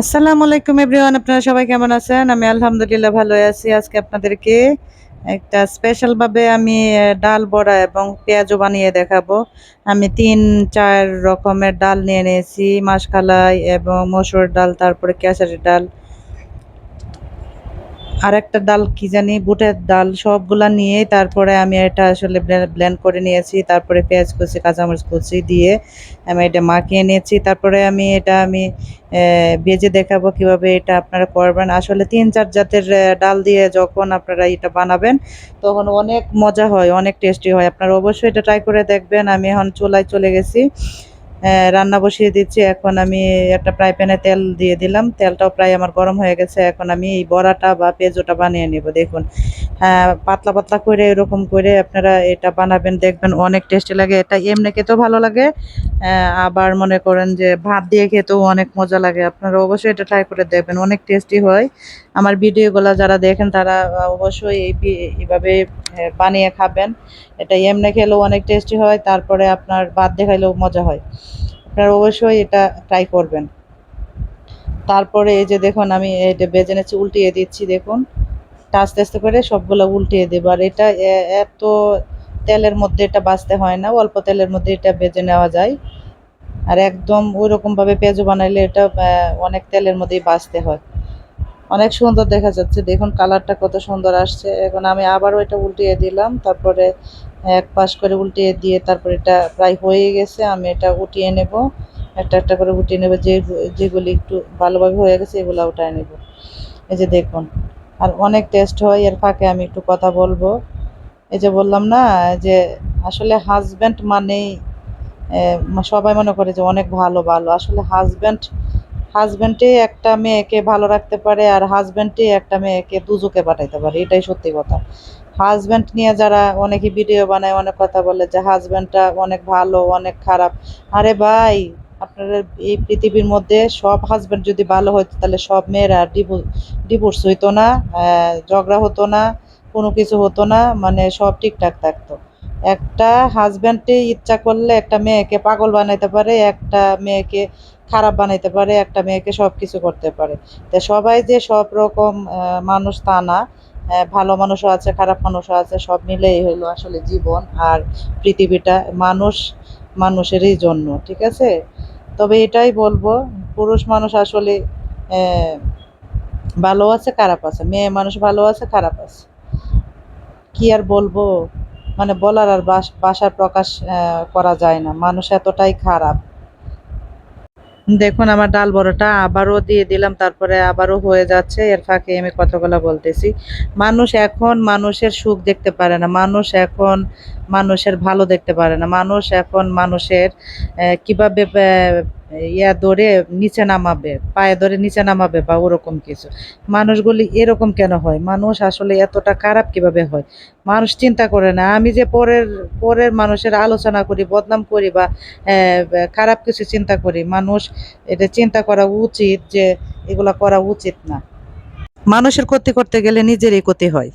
আসসালামু আলাইকুম এভরিওয়ান, আপনারা সবাই কেমন আছেন? আমি আলহামদুলিল্লাহ ভালো আছি। আজকে আপনাদেরকে একটা স্পেশাল ভাবে আমি ডাল বড়া এবং পেঁয়াজও বানিয়ে দেখাবো। আমি তিন, চার রকমের ডাল নিয়ে নিয়েছি মাসকালাই এবং মসুর ডাল, তারপরে কেশারি ডাল। আর একটা ডাল কি জানি, বুটের ডাল সবগুলা নিয়ে তারপরে আমি এটা আসলে ব্লেন্ড করে নিয়েছি। তারপরে পেঁয়াজ কুচি, কাঁচামরিচ কুচি দিয়ে আমি এটা মাখিয়ে নিয়েছি। তারপরে আমি এটা আমি ভেজে দেখাবো কীভাবে এটা আপনারা করবেন। আসলে তিন চার জাতের ডাল দিয়ে যখন আপনারা এটা বানাবেন, তখন অনেক মজা হয়, অনেক টেস্টি হয়। আপনারা অবশ্যই এটা ট্রাই করে দেখবেন। আমি এখন চুলায় চলে গেছি। রান্না বসিয়ে দিচ্ছি। এখন আমি একটা ফ্রাই প্যানে তেল দিয়ে দিলাম। তেলটাও প্রায় আমার গরম হয়ে গেছে। এখন আমি এই বড়াটা বা পেঁজোটা বানিয়ে নেব, দেখুন। হ্যাঁ পাতলা পাতলা করে এরকম করে আপনারা এটা বানাবেন, দেখবেন অনেক টেস্টি লাগে। এটা এমনি খেতেও ভালো লাগে। আবার মনে করেন যে ভাত দিয়ে খেতেও অনেক মজা লাগে। আপনারা অবশ্যই এটা ট্রাই করে দেখবেন, অনেক টেস্টি হয়। আমার ভিডিওগুলো যারা দেখেন, তারা অবশ্যই এই এইভাবে বানিয়ে খাবেন। এটা এমনি খেলেও অনেক টেস্টি হয়। তারপরে আপনার ভাত দিয়ে খাইলেও মজা হয়। আপনারা অবশ্যই এটা ট্রাই করবেন। তারপরে এই যে দেখুন, আমি এটা বেজে নেছি উল্টিয়ে দিচ্ছি, দেখুন। আস্তে আস্তে করে সবগুলো উল্টিয়ে দেবো। আর এটা এত তেলের মধ্যে এটা বাঁচতে হয় না, অল্প তেলের মধ্যে এটা বেজে নেওয়া যায়। আর একদম ওই রকম ভাবে পেঁয়াজু বানাইলে এটা অনেক তেলের মধ্যেই বাঁচতে হয়। অনেক সুন্দর দেখা যাচ্ছে। দেখুন কালারটা কত সুন্দর আসছে। এখন আমি আবারও এটা উল্টিয়ে দিলাম। তারপরে এক পাশ করে উল্টিয়ে দিয়ে তারপরে এটা প্রায় হয়ে গেছে। আমি এটা উঠিয়ে নেব। একটা একটা করে উঠিয়ে নেব। যে যেগুলি একটু ভালোভাবে হয়ে গেছে, এগুলো উঠায় নেব। এই যে দেখুন। আর অনেক টেস্ট হয়। এর ফাঁকে আমি একটু কথা বলব। এই যে বললাম না, যে আসলে হাজব্যান্ড মানেই সবাই মনে করে যে অনেক ভালো ভালো। আসলে হাজব্যান্ড হাজব্যান্ডই একটা মেয়েকে ভালো রাখতে পারে আর হাজব্যান্ডই একটা মেয়েকে দুজকে পাঠাইতে পারে, এটাই সত্যি কথা। হাজব্যান্ড নিয়ে যারা অনেকে ভিডিও বানায়, অনেক কথা বলে যে হাজব্যান্ডটা অনেক ভালো, অনেক খারাপ। আরে ভাই, আপনার এই পৃথিবীর মধ্যে সব হাজব্যান্ড যদি ভালো হতো তাহলে সব মেয়েরা ডিভোর্স হইতো না ঝগড়া হতো না, কোনো কিছু হতো না মানে সব ঠিকঠাক থাকতো। একটা হাজব্যান্ডই ইচ্ছা করলে একটা মেয়েকে পাগল বানাইতে পারে একটা মেয়েকে খারাপ বানাইতে পারে একটা মেয়েকে সব কিছু করতে পারে। তো সবাই যে সব রকম মানুষ তা না। আহ, ভালো মানুষও আছে খারাপ মানুষও আছে সব মিলেই হলো আসলে জীবন আর পৃথিবীটা মানুষ মানুষেরই জন্য ঠিক আছে? তবে এটাই বলব পুরুষ মানুষ আসলে ভালো আছে খারাপ আছে। মেয়ে মানুষ ভালো আছে খারাপ আছে। কি আর বলব? মানে বলার আর বাস- প্রকাশ করা যায় না। মানুষ এতটাই খারাপ। দেখুন আমার ডাল বড়াটা আবারও দিয়ে দিলাম, তারপরে আবারও হয়ে যাচ্ছে। এর ফাঁকে আমি কথাগুলো বলতেছি। মানুষ এখন মানুষের সুখ দেখতে পারে না। মানুষ এখন মানুষের ভালো দেখতে পারে না। মানুষ এখন মানুষের কীভাবে ইয়া ধরে নিচে নামাবে, পায়ে ধরে নিচে নামাবে বা ওরকম কিছু। মানুষগুলি এরকম কেন হয়? মানুষ আসলে এতটা খারাপ কীভাবে হয়? মানুষ চিন্তা করে না, আমি যে পরের পরের মানুষের আলোচনা করি, বদনাম করি বা খারাপ কিছু চিন্তা করি, মানুষ এটা চিন্তা করা উচিত যে এগুলা করা উচিত না। মানুষের ক্ষতি করতে গেলে নিজেরই ক্ষতি হয়।